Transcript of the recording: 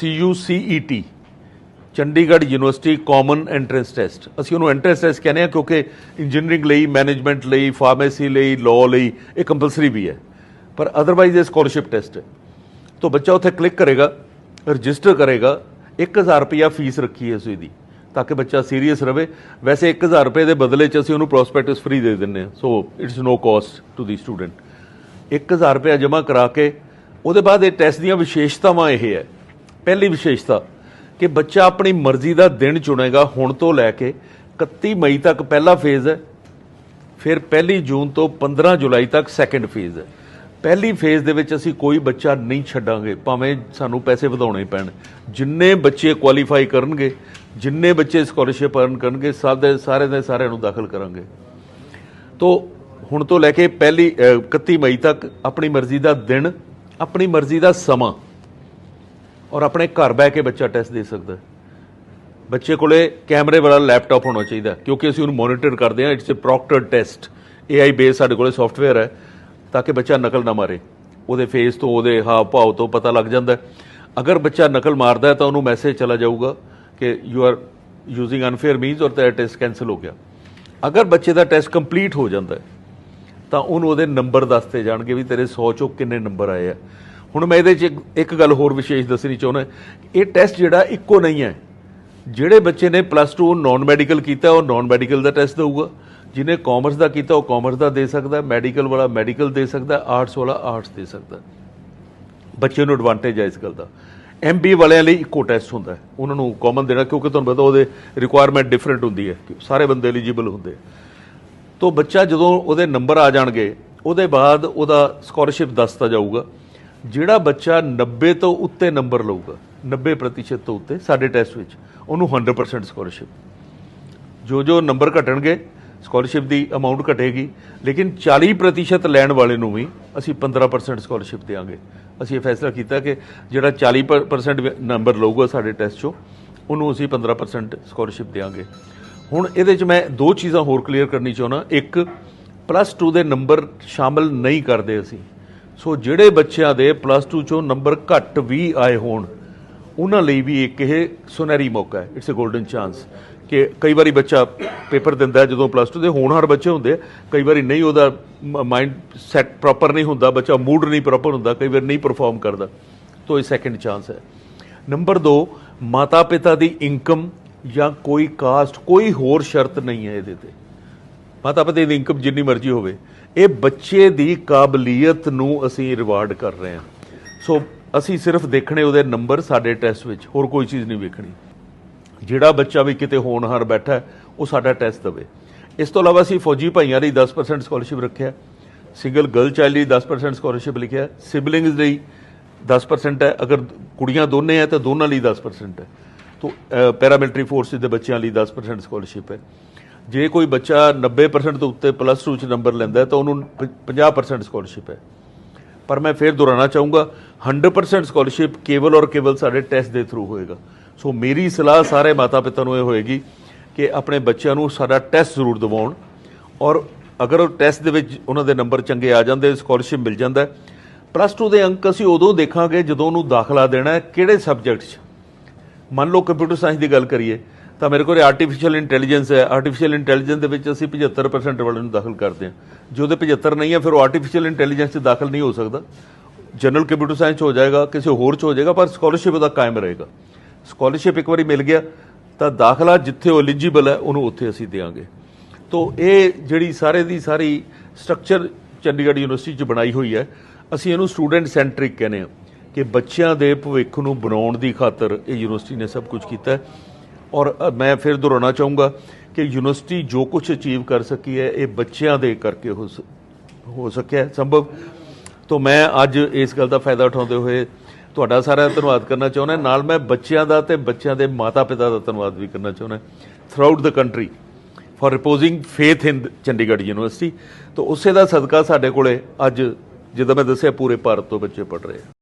CUCET Chandigarh university common entrance test ਅਸੀਂ ਉਹਨੂੰ entrance test ਕਹਿੰਦੇ ਆ ਕਿਉਂਕਿ ਇੰਜੀਨੀਅਰਿੰਗ ਲਈ ਮੈਨੇਜਮੈਂਟ ਲਈ ਫਾਰਮੇਸੀ ਲਈ ਲਾਅ ਲਈ ਇਹ ਕੰਪਲਸਰੀ ਵੀ ਹੈ। ਪਰ ਅਦਰਵਾਈਜ਼ ਇਹ ਸਕਾਲਰਸ਼ਿਪ ਟੈਸਟ ਹੈ। ਤਾਂ ਬੱਚਾ ਉੱਥੇ ਕਲਿੱਕ ਕਰੇਗਾ ਰਜਿਸਟਰ ਕਰੇਗਾ 1000 ਰੁਪਿਆ ਫੀਸ ਰੱਖੀ ਹੈ ਉਸ ਦੀ, ਤਾਂ ਕਿ ਬੱਚਾ ਸੀਰੀਅਸ ਰਵੇ। ਵੈਸੇ 1000 ਰੁਪਏ ਦੇ ਬਦਲੇ ਚ ਅਸੀਂ ਉਹਨੂੰ ਪ੍ਰੋਸਪੈਕਟਸ ਫ੍ਰੀ ਦੇ ਦਿੰਨੇ ਆ so it's no cost to the student 1000 ਰੁਪਏ ਜਮ੍ਹਾਂ ਕਰਾ ਕੇ, ਉਹਦੇ ਬਾਅਦ ਇਹ ਟੈਸਟ ਦੀਆਂ ਵਿਸ਼ੇਸ਼ਤਾਵਾਂ ਇਹ ਹੈ। ਪਹਿਲੀ ਵਿਸ਼ੇਸ਼ਤਾ ਕਿ ਬੱਚਾ ਆਪਣੀ ਮਰਜ਼ੀ ਦਾ ਦਿਨ ਚੁਣੇਗਾ ਹੁਣ ਤੋਂ ਲੈ ਕੇ 31 ਮਈ ਤੱਕ ਪਹਿਲਾ ਫੇਜ਼ ਹੈ ਫਿਰ 1 ਜੂਨ ਤੋਂ 15 ਜੁਲਾਈ ਤੱਕ ਸੈਕੰਡ ਫੇਜ਼ ਹੈ। ਪਹਿਲੀ ਫੇਜ਼ ਦੇ ਵਿੱਚ ਅਸੀਂ ਕੋਈ ਬੱਚਾ ਨਹੀਂ ਛੱਡਾਂਗੇ ਭਾਵੇਂ ਸਾਨੂੰ ਪੈਸੇ ਵਧਾਉਣੇ ਪੈਣ। ਜਿੰਨੇ ਬੱਚੇ ਕੁਆਲੀਫਾਈ ਕਰਨਗੇ ਜਿੰਨੇ ਬੱਚੇ ਸਕਾਲਰਸ਼ਿਪ ਅਰਨ ਕਰਨਗੇ ਸਭ ਦੇ ਸਾਰੇ ਦੇ ਸਾਰਿਆਂ ਨੂੰ ਦਾਖਲ ਕਰਾਂਗੇ। ਤੋਂ ਹੁਣ ਤੋਂ ਲੈ ਕੇ ਪਹਿਲੀ ਅ, 31 ਮਈ ਤੱਕ ਆਪਣੀ ਮਰਜ਼ੀ ਦਾ ਦਿਨ ਆਪਣੀ ਮਰਜ਼ੀ ਦਾ ਸਮਾਂ ਔਰ ਆਪਣੇ ਘਰ ਬਹਿ ਕੇ ਬੱਚਾ ਟੈਸਟ ਦੇ ਸਕਦਾ ਬੱਚੇ ਕੋਲੇ ਕੈਮਰੇ ਵਾਲਾ ਲੈਪਟਾਪ ਹੋਣਾ ਚਾਹੀਦਾ ਕਿਉਂਕਿ ਅਸੀਂ ਉਹਨੂੰ ਮੋਨੀਟਰ ਕਰਦੇ ਹਾਂ it's a proctored test AI base ਸਾਡੇ ਕੋਲੇ ਸੌਫਟਵੇਅਰ ਹੈ, ਤਾਂ ਕਿ ਬੱਚਾ ਨਕਲ ਨਾ ਮਾਰੇ। ਉਹਦੇ ਫੇਸ ਤੋਂ, ਉਹਦੇ ਹਾਵ ਭਾਵ ਤੋਂ ਪਤਾ ਲੱਗ ਜਾਂਦਾ ਅਗਰ ਬੱਚਾ ਨਕਲ ਮਾਰਦਾ ਹੈ, ਤਾਂ ਉਹਨੂੰ ਮੈਸੇਜ ਚਲਾ ਜਾਊਗਾ ਕਿ you are using unfair means ਔਰ ਤੇਰਾ ਟੈਸਟ ਕੈਨਸਲ ਹੋ ਗਿਆ। ਅਗਰ ਬੱਚੇ ਦਾ ਟੈਸਟ ਕੰਪਲੀਟ ਹੋ ਜਾਂਦਾ ਹੈ, ਤਾਂ ਉਹਨੂੰ ਉਹਦੇ ਨੰਬਰ ਦੱਸਦੇ ਜਾਣਗੇ ਵੀ ਤੇਰੇ 100 ਚੋਂ ਕਿੰਨੇ ਨੰਬਰ ਆਏ ਆ। ਹੁਣ ਮੈਂ ਇਹਦੇ 'ਚ ਇੱਕ- ਗੱਲ ਹੋਰ ਵਿਸ਼ੇਸ਼ ਦੱਸਣੀ ਚਾਹੁੰਦਾ। ਇਹ ਟੈਸਟ ਜਿਹੜਾ ਇੱਕੋ ਨਹੀਂ ਹੈ। ਜਿਹੜੇ ਬੱਚੇ ਨੇ ਪਲੱਸ 2 ਨਾਨ ਮੈਡੀਕਲ ਕੀਤਾ, ਉਹ ਨਾਨ ਮੈਡੀਕਲ ਦਾ ਟੈਸਟ ਦੇਊਗਾ। ਜਿਹਨੇ ਕਾਮਰਸ ਦਾ ਕੀਤਾ, ਉਹ ਕਾਮਰਸ ਦਾ ਦੇ ਸਕਦਾ। ਮੈਡੀਕਲ ਵਾਲਾ ਮੈਡੀਕਲ ਦੇ ਸਕਦਾ ਆਰਟਸ ਵਾਲਾ ਆਰਟਸ ਦੇ ਸਕਦਾ। ਬੱਚੇ ਨੂੰ ਐਡਵਾਂਟੇਜ ਹੈ ਇਸ ਗੱਲ ਦਾ। ਐਮਬੀ ਵਾਲਿਆਂ ਲਈ ਇੱਕੋ ਟੈਸਟ ਹੁੰਦਾ ਉਹਨਾਂ ਨੂੰ ਕਾਮਨ ਦੇਣਾ, ਕਿਉਂਕਿ ਤੁਹਾਨੂੰ ਪਤਾ ਉਹਦੇ ਰਿਕੁਆਇਰਮੈਂਟ ਡਿਫਰੈਂਟ ਹੁੰਦੀ ਹੈ। ਸਾਰੇ ਬੰਦੇ ਐਲੀਜੀਬਲ ਹੁੰਦੇ ਤੋਂ ਬੱਚਾ ਜਦੋਂ ਉਹਦੇ ਨੰਬਰ ਆ ਜਾਣਗੇ, ਉਹਦੇ ਬਾਅਦ ਉਹਦਾ ਸਕਾਲਰਸ਼ਿਪ ਦੱਸਤਾ ਜਾਊਗਾ। ਜਿਹੜਾ ਬੱਚਾ 90 ਤੋਂ ਉੱਤੇ ਨੰਬਰ ਲਊਗਾ 90% ਤੋਂ ਉੱਤੇ ਸਾਡੇ ਟੈਸਟ ਵਿੱਚ, ਉਹਨੂੰ 100% ਸਕਾਲਰਸ਼ਿਪ ਜੋ ਜੋ ਨੰਬਰ ਘਟਣਗੇ ਸਕਾਲਰਸ਼ਿਪ ਦੀ ਅਮਾਉਂਟ ਘਟੇਗੀ, ਲੇਕਿਨ 40% ਲੈਣ ਵਾਲੇ ਨੂੰ ਵੀ ਅਸੀਂ 15% ਸਕਾਲਰਸ਼ਿਪ ਦੇਵਾਂਗੇ ਅਸੀਂ ਇਹ ਫੈਸਲਾ ਕੀਤਾ ਕਿ ਜਿਹੜਾ 40% ਨੰਬਰ ਲਊਗਾ ਸਾਡੇ ਟੈਸਟ 'ਚੋਂ, ਉਹਨੂੰ ਅਸੀਂ 15% ਸਕਾਲਰਸ਼ਿਪ ਦੇਵਾਂਗੇ ਹੁਣ ਇਹਦੇ 'ਚ ਮੈਂ ਦੋ ਚੀਜ਼ਾਂ ਹੋਰ ਕਲੀਅਰ ਕਰਨੀ ਚਾਹੁੰਦਾ। ਇੱਕ ਪਲੱਸ 2 ਦੇ ਨੰਬਰ ਸ਼ਾਮਲ ਨਹੀਂ ਕਰਦੇ ਅਸੀਂ। ਸੋ ਜਿਹੜੇ ਬੱਚਿਆਂ ਦੇ ਪਲੱਸ 2 ਚੋਂ ਨੰਬਰ ਘੱਟ ਵੀ ਆਏ ਹੋਣ, ਉਹਨਾਂ ਲਈ ਵੀ ਇੱਕ ਇਹ ਸੁਨਹਿਰੀ ਮੌਕਾ ਹੈ ਇਟਸ ਅ 골ਡਨ ਚਾਂਸ ਕਿ ਕਈ ਵਾਰੀ ਬੱਚਾ ਪੇਪਰ ਦਿੰਦਾ ਜਦੋਂ ਪਲੱਸ 2 ਦੇ ਹੋਣਹਾਰ ਬੱਚੇ ਹੁੰਦੇ ਕਈ ਵਾਰੀ ਨਹੀਂ ਉਹਦਾ ਮਾਈਂਡ ਸੈਟ ਪ੍ਰੋਪਰ ਨਹੀਂ ਹੁੰਦਾ, ਬੱਚਾ ਮੂਡ ਨਹੀਂ ਪ੍ਰੋਪਰ ਹੁੰਦਾ, ਕਈ ਵਾਰ ਨਹੀਂ ਪਰਫਾਰਮ ਕਰਦਾ, ਤੋ ਇਹ ਸੈਕੰਡ ਚਾਂਸ ਹੈ। ਨੰਬਰ 2 ਮਾਤਾ ਪਿਤਾ ਦੀ ਇਨਕਮ ਜਾਂ ਕੋਈ ਕਾਸਟ ਕੋਈ ਹੋਰ ਸ਼ਰਤ ਨਹੀਂ ਹੈ ਇਹਦੇ ਤੇ। ਮਾਤਾ ਪਿਤਾ ਦੀ ਇਨਕਮ ਜਿੰਨੀ ਮਰਜ਼ੀ ਹੋਵੇ ਇਹ ਬੱਚੇ ਦੀ ਕਾਬਲੀਅਤ ਨੂੰ ਅਸੀਂ ਰਿਵਾਰਡ ਕਰ ਰਹੇ ਹਾਂ। ਸੋ ਅਸੀਂ ਸਿਰਫ ਦੇਖਣੇ ਉਹਦੇ ਨੰਬਰ ਸਾਡੇ ਟੈਸਟ ਵਿੱਚ, ਹੋਰ ਕੋਈ ਚੀਜ਼ ਨਹੀਂ ਵੇਖਣੀ। ਜਿਹੜਾ ਬੱਚਾ ਵੀ ਕਿਤੇ ਹੋਣਹਾਰ ਬੈਠਾ ਉਹ ਸਾਡਾ ਟੈਸਟ ਦੇਵੇ। ਇਸ ਤੋਂ ਇਲਾਵਾ ਅਸੀਂ ਫੌਜੀ ਭਾਈਆਂ ਲਈ 10% ਸਕਾਲਰਸ਼ਿਪ ਰੱਖਿਆ ਸਿੰਗਲ ਗਰਲ ਚਾਈਲਡ ਲਈ 10% ਸਕਾਲਰਸ਼ਿਪ ਲਿਖਿਆ ਸਿਬਲਿੰਗਸ ਲਈ 10% ਹੈ। ਅਗਰ ਕੁੜੀਆਂ ਦੋਨੇ ਹੈ, ਤਾਂ ਦੋਨਾਂ ਲਈ 10% ਹੈ। ਤੋਂ ਪੈਰਾਮਿਲਟਰੀ ਫੋਰਸਿਸ ਦੇ ਬੱਚਿਆਂ ਲਈ 10% ਸਕਾਲਰਸ਼ਿਪ ਹੈ। ਜੇ ਕੋਈ ਬੱਚਾ 90% ਤੋਂ ਉੱਤੇ ਪਲੱਸ 2 ਚ ਨੰਬਰ ਲੈਂਦਾ ਤਾਂ ਉਹਨੂੰ ਪ- 50% ਸਕਾਲਰਸ਼ਿਪ ਹੈ। ਪਰ ਮੈਂ ਫੇਰ ਦੁਹਰਾਉਣਾ ਚਾਹੂੰਗਾ 100% ਸਕਾਲਰਸ਼ਿਪ ਕੇਵਲ ਔਰ ਕੇਵਲ ਸਾਡੇ ਟੈਸਟ ਦੇ ਥਰੂ ਹੋਏਗਾ। ਸੋ ਮੇਰੀ ਸਲਾਹ ਸਾਰੇ ਮਾਤਾ ਪਿਤਾ ਨੂੰ ਇਹ ਹੋਏਗੀ ਕਿ ਆਪਣੇ ਬੱਚਿਆਂ ਨੂੰ ਸਾਡਾ ਟੈਸਟ ਜ਼ਰੂਰ ਦਿਵਾਉਣ ਔਰ ਅਗਰ ਉਹ ਟੈਸਟ ਦੇ ਵਿੱਚ ਉਹਨਾਂ ਦੇ ਨੰਬਰ ਚੰਗੇ ਆ ਜਾਂਦੇ ਸਕਾਲਰਸ਼ਿਪ ਮਿਲ ਜਾਂਦਾ ਪਲੱਸ 2 ਦੇ ਅੰਕ ਅਸੀਂ ਉਦੋਂ ਦੇਖਾਂਗੇ ਜਦੋਂ ਉਹਨੂੰ ਦਾਖਲਾ ਦੇਣਾ ਹੈ ਕਿਹੜੇ ਸਬਜੈਕਟ 'ਚ। ਮੰਨ ਲਓ ਕੰਪਿਊਟਰ ਸਾਇੰਸ ਦੀ ਗੱਲ ਕਰੀਏ ਤਾਂ ਮੇਰੇ ਕੋਲ ਆਰਟੀਫੀਸ਼ੀਅਲ ਇੰਟੈਲੀਜੈਂਸ ਹੈ। ਆਰਟੀਫੀਸ਼ੀਅਲ ਇੰਟੈਲੀਜੈਂਸ ਦੇ ਵਿੱਚ ਅਸੀਂ 75% ਵਾਲੇ ਨੂੰ ਦਾਖਲ ਕਰਦੇ ਹਾਂ। ਜੋ ਉਹਦੇ 75 ਨਹੀਂ ਹੈ, ਫਿਰ ਉਹ ਆਰਟੀਫੀਸ਼ੀਅਲ ਇੰਟੈਲੀਜੈਂਸ 'ਚ ਦਾਖਲ ਨਹੀਂ ਹੋ ਸਕਦਾ। ਜਨਰਲ ਕੰਪਿਊਟਰ ਸਾਇੰਸ 'ਚ ਹੋ ਜਾਏਗਾ, ਕਿਸੇ ਹੋਰ 'ਚ ਹੋ ਜਾਏਗਾ, ਪਰ ਸਕਾਲਰਸ਼ਿਪ ਦਾ ਕਾਇਮ ਰਹੇਗਾ। ਸਕਾਲਰਸ਼ਿਪ ਇੱਕ ਵਾਰੀ ਮਿਲ ਗਿਆ, ਤਾਂ ਦਾਖਲਾ ਜਿੱਥੇ ਉਹ ਐਲੀਜੀਬਲ ਹੈ, ਉਹਨੂੰ ਉੱਥੇ ਅਸੀਂ ਦੇਵਾਂਗੇ। ਤੋਂ ਇਹ ਜਿਹੜੀ ਸਾਰੇ ਦੀ ਸਾਰੀ ਸਟਰਕਚਰ ਚੰਡੀਗੜ੍ਹ ਯੂਨੀਵਰਸਿਟੀ 'ਚ ਬਣਾਈ ਹੋਈ ਹੈ, ਅਸੀਂ ਇਹਨੂੰ ਸਟੂਡੈਂਟ ਸੈਂਟਰਿਕ ਕਹਿੰਦੇ ਹਾਂ ਕਿ ਬੱਚਿਆਂ ਦੇ ਭਵਿੱਖ ਨੂੰ ਬਣਾਉਣ ਦੀ ਖਾਤਰ ਇਹ ਯੂਨੀਵਰਸਿਟੀ ਨੇ ਸਭ ਕੁਝ ਕੀਤਾ ਹੈ। ਔਰ ਮੈਂ ਫਿਰ ਦੁਹਰਾਉਣਾ ਚਾਹੂੰਗਾ ਕਿ ਯੂਨੀਵਰਸਿਟੀ ਜੋ ਕੁਝ ਅਚੀਵ ਕਰ ਸਕੀ ਹੈ, ਇਹ ਬੱਚਿਆਂ ਦੇ ਕਰਕੇ ਹੋ ਸ- ਹੋ ਸਕਿਆ ਸੰਭਵ? ਤੋਂ ਮੈਂ ਅੱਜ ਇਸ ਗੱਲ ਦਾ ਫਾਇਦਾ ਉਠਾਉਂਦੇ ਹੋਏ ਤੁਹਾਡਾ ਸਾਰਿਆਂ ਦਾ ਧੰਨਵਾਦ ਕਰਨਾ ਚਾਹੁੰਦਾ ਨਾਲ ਮੈਂ ਬੱਚਿਆਂ ਦਾ ਤੇ ਬੱਚਿਆਂ ਦੇ ਮਾਤਾ-ਪਿਤਾ ਦਾ ਧੰਨਵਾਦ ਵੀ ਕਰਨਾ ਚਾਹੁੰਦਾ throughout the country for reposing faith in Chandigarh university. ਤੋਂ ਉਸੇ ਦਾ ਸਦਕਾ ਸਾਡੇ ਕੋਲੇ ਅੱਜ, ਜਿੱਦਾਂ ਮੈਂ ਦੱਸਿਆ, ਪੂਰੇ ਭਾਰਤ ਤੋਂ ਬੱਚੇ ਪੜ ਰਹੇ ਆ